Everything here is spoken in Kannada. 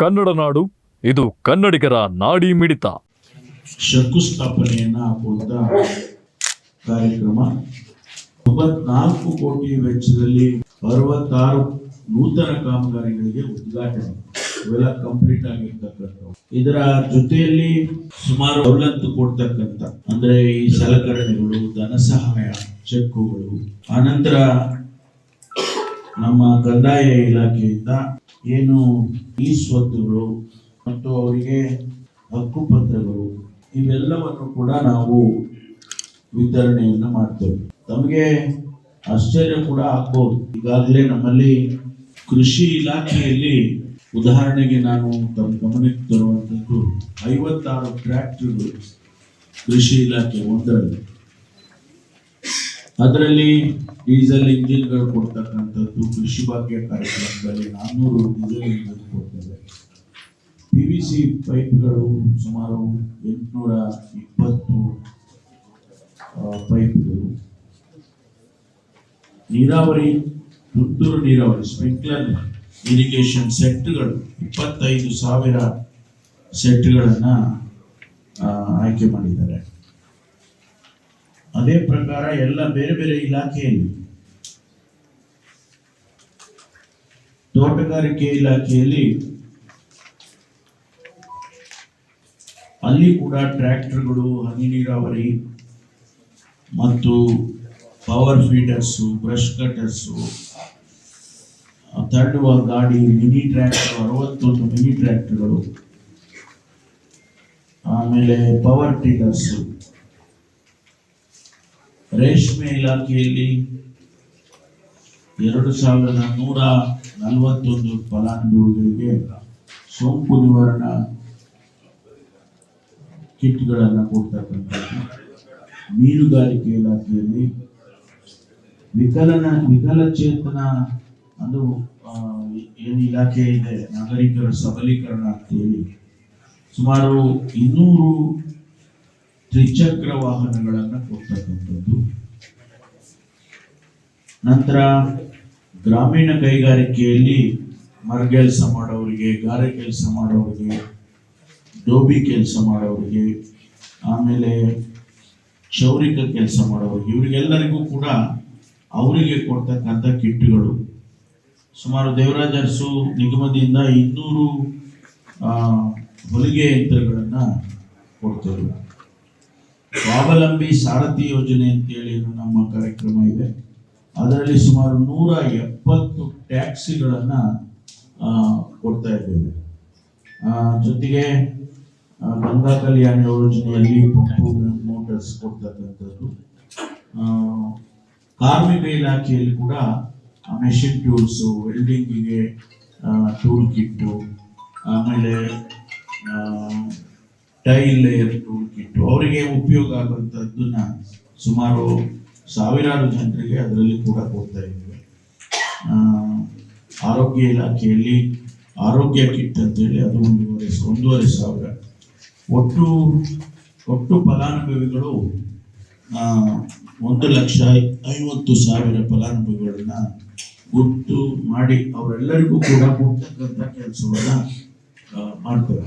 ಕನ್ನಡ ನಾಡು, ಇದು ಕನ್ನಡಿಗರ ನಾಡಿ ಮಿಡಿತ. ಶಂಕುಸ್ಥಾಪನೆಯನ್ನ ಹಾಕುವಂತ ಕಾರ್ಯಕ್ರಮ. ತೊಂಬತ್ನಾಲ್ಕು ಕೋಟಿ ವೆಚ್ಚದಲ್ಲಿ ಅರವತ್ತಾರು ನೂತನ ಕಾಮಗಾರಿಗಳಿಗೆ ಉದ್ಘಾಟನೆ. ಇವೆಲ್ಲ ಕಂಪ್ಲೀಟ್ ಆಗಿರ್ತಕ್ಕಂಥವು. ಇದರ ಜೊತೆಯಲ್ಲಿ ಸುಮಾರು ಸವಲತ್ತು ಕೊಡ್ತಕ್ಕಂಥ, ಅಂದ್ರೆ ಈ ಸಲಕರಣೆಗಳು, ಧನ ಸಹಾಯ ಚೆಕ್ಕುಗಳು ಆನಂತರ ನಮ್ಮ ಕಂದಾಯ ಇಲಾಖೆಯಿಂದ ಏನು ಈ ಸ್ವತ್ತುಗಳು ಮತ್ತು ಅವರಿಗೆ ಹಕ್ಕುಪತ್ರಗಳು ಇವೆಲ್ಲವನ್ನು ಕೂಡ ನಾವು ವಿತರಣೆಯನ್ನು ಮಾಡ್ತೇವೆ. ತಮಗೆ ಆಶ್ಚರ್ಯ ಕೂಡ ಆಗ್ಬೋದು. ಈಗಾಗಲೇ ನಮ್ಮಲ್ಲಿ ಕೃಷಿ ಇಲಾಖೆಯಲ್ಲಿ ಉದಾಹರಣೆಗೆ ನಾನು ತಮ್ಮ ಗಮನಕ್ಕೆ ತರುವಂಥದ್ದು ಐವತ್ತಾರು ಟ್ರ್ಯಾಕ್ಟರ್ಗಳು ಕೃಷಿ ಇಲಾಖೆ ಒಂದರಲ್ಲಿ. ಅದರಲ್ಲಿ ಡೀಸೆಲ್ ಇಂಜಿನ್ಗಳು ಕೊಡ್ತಕ್ಕಂಥದ್ದು ಕೃಷಿ ಭಾಗ್ಯ ಕಾರ್ಯಕ್ರಮದಲ್ಲಿ ನಾನ್ನೂರು ಡೀಸೆಲ್ ಇಂಜಿನ್ ಕೊಡ್ತದೆ ಪಿ ವಿ ಸಿ ಪೈಪ್ಗಳು ಸುಮಾರು ಎಂಟುನೂರ ಇಪ್ಪತ್ತು ಪೈಪ್ಗಳು ನೀರಾವರಿ, ತುಂತುರು ನೀರಾವರಿ ಸ್ಪ್ರಿಂಕ್ಲರ್ ಇರಿಗೇಷನ್ ಸೆಟ್ಗಳು ಇಪ್ಪತ್ತೈದು ಸಾವಿರ ಸೆಟ್ಗಳನ್ನು ಆಯ್ಕೆ ಮಾಡಿದ್ದಾರೆ. ಅದೇ ಪ್ರಕಾರ ಎಲ್ಲ ಬೇರೆ ಬೇರೆ ಇಲಾಖೆಯಲ್ಲಿ. ತೋಟಗಾರಿಕೆ ಇಲಾಖೆಯಲ್ಲಿ ಅಲ್ಲಿ ಕೂಡ ಟ್ರ್ಯಾಕ್ಟರ್ಗಳು, ಹನಿ ನೀರಾವರಿ ಮತ್ತು ಪವರ್ ಫೀಡರ್ಸು ಬ್ರಷ್ ಕಟರ್ಸು ತಳ್ಳುವ ಗಾಡಿ ಮಿನಿ ಟ್ರ್ಯಾಕ್ಟರ್ ಅರವತ್ತೊಂದು ಮಿನಿ ಟ್ರ್ಯಾಕ್ಟರ್ಗಳು ಆಮೇಲೆ ಪವರ್ ಟಿಲ್ಲರ್ಸು ರೇಷ್ಮೆ ಇಲಾಖೆಯಲ್ಲಿ ಎರಡು ಸಾವಿರದ ನೂರ ನಲವತ್ತೊಂದು ಫಲಾನುಭವಿಗಳಿಗೆ ಸೋಂಕು ನಿವಾರಣಾ ಕಿಟ್ಗಳನ್ನು ಕೊಡ್ತಕ್ಕಂಥದ್ದು ಮೀನುಗಾರಿಕೆ ಇಲಾಖೆಯಲ್ಲಿ ವಿಕಲನ ವಿಕಲಚೇತನ ಅದು ಏನು ಇಲಾಖೆ ಇದೆ, ನಾಗರಿಕರ ಸಬಲೀಕರಣ ಅಂತ ಹೇಳಿ ಸುಮಾರು ಇನ್ನೂರು ತ್ರಿಚಕ್ರ ವಾಹನಗಳನ್ನು ಕೊಡ್ತಕ್ಕಂಥದ್ದು. ನಂತರ ಗ್ರಾಮೀಣ ಕೈಗಾರಿಕೆಯಲ್ಲಿ ಮರ ಕೆಲಸ ಮಾಡೋರಿಗೆ, ಗಾರೆ ಕೆಲಸ ಮಾಡೋರಿಗೆ, ಡೋಬಿ ಕೆಲಸ ಮಾಡೋರಿಗೆ, ಆಮೇಲೆ ಕ್ಷೌರಿಕ ಕೆಲಸ ಮಾಡೋರಿಗೆ, ಇವರಿಗೆಲ್ಲರಿಗೂ ಕೂಡ ಅವರಿಗೆ ಕೊಡ್ತಕ್ಕಂಥ ಕಿಟ್ಗಳು. ಸುಮಾರು ದೇವರಾಜ ಅರಸು ನಿಗಮದಿಂದ ಇನ್ನೂರು ಹೊಲಿಗೆ ಯಂತ್ರಗಳನ್ನು ಕೊಡ್ತೇವೆ ಸ್ವಾವಲಂಬಿ ಸಾರಥಿ ಯೋಜನೆ ಅಂತೇಳಿ ನಮ್ಮ ಕಾರ್ಯಕ್ರಮ ಇದೆ. ಅದರಲ್ಲಿ ಸುಮಾರು ನೂರ ಎಪ್ಪತ್ತು ಟ್ಯಾಕ್ಸಿಗಳನ್ನು ಕೊಡ್ತಾ ಇದ್ದೇವೆ. ಜೊತೆಗೆ ಗಂಗಾ ಕಲ್ಯಾಣ ಯೋಜನೆಯಲ್ಲಿ ಮೋಟರ್ಸ್ ಕೊಡ್ತಕ್ಕಂಥದ್ದು. ಕಾರ್ಮಿಕ ಇಲಾಖೆಯಲ್ಲಿ ಕೂಡ ಮೆಷಿನ್ ಟೂಲ್ಸು ವೆಲ್ಡಿಂಗಿಗೆ ಟೂಲ್ ಕಿಟ್ಟು ಆಮೇಲೆ ಟೈಲ್ ಲೇಯರ್ ಟೂಲ್ ಕಿಟ್ಟು ಅವರಿಗೆ ಉಪಯೋಗ ಆಗುವಂಥದ್ದನ್ನ ಸುಮಾರು ಸಾವಿರಾರು ಜನರಿಗೆ ಅದರಲ್ಲಿ ಕೂಡ ಕೊಡ್ತಾ ಇದ್ದೇವೆ. ಆರೋಗ್ಯ ಇಲಾಖೆಯಲ್ಲಿ ಆರೋಗ್ಯ ಕಿಟ್ ಅಂತೇಳಿ ಅದು ಒಂದೂವರೆ ಒಂದೂವರೆ ಸಾವಿರ. ಒಟ್ಟು ಒಟ್ಟು ಫಲಾನುಭವಿಗಳು ಒಂದು ಲಕ್ಷ ಐವತ್ತು ಸಾವಿರ ಫಲಾನುಭವಿಗಳನ್ನ ಗುರ್ತು ಮಾಡಿ ಅವರೆಲ್ಲರಿಗೂ ಕೂಡ ಕೊಡ್ತಕ್ಕಂಥ ಕೆಲಸವನ್ನ ಮಾಡ್ತೇವೆ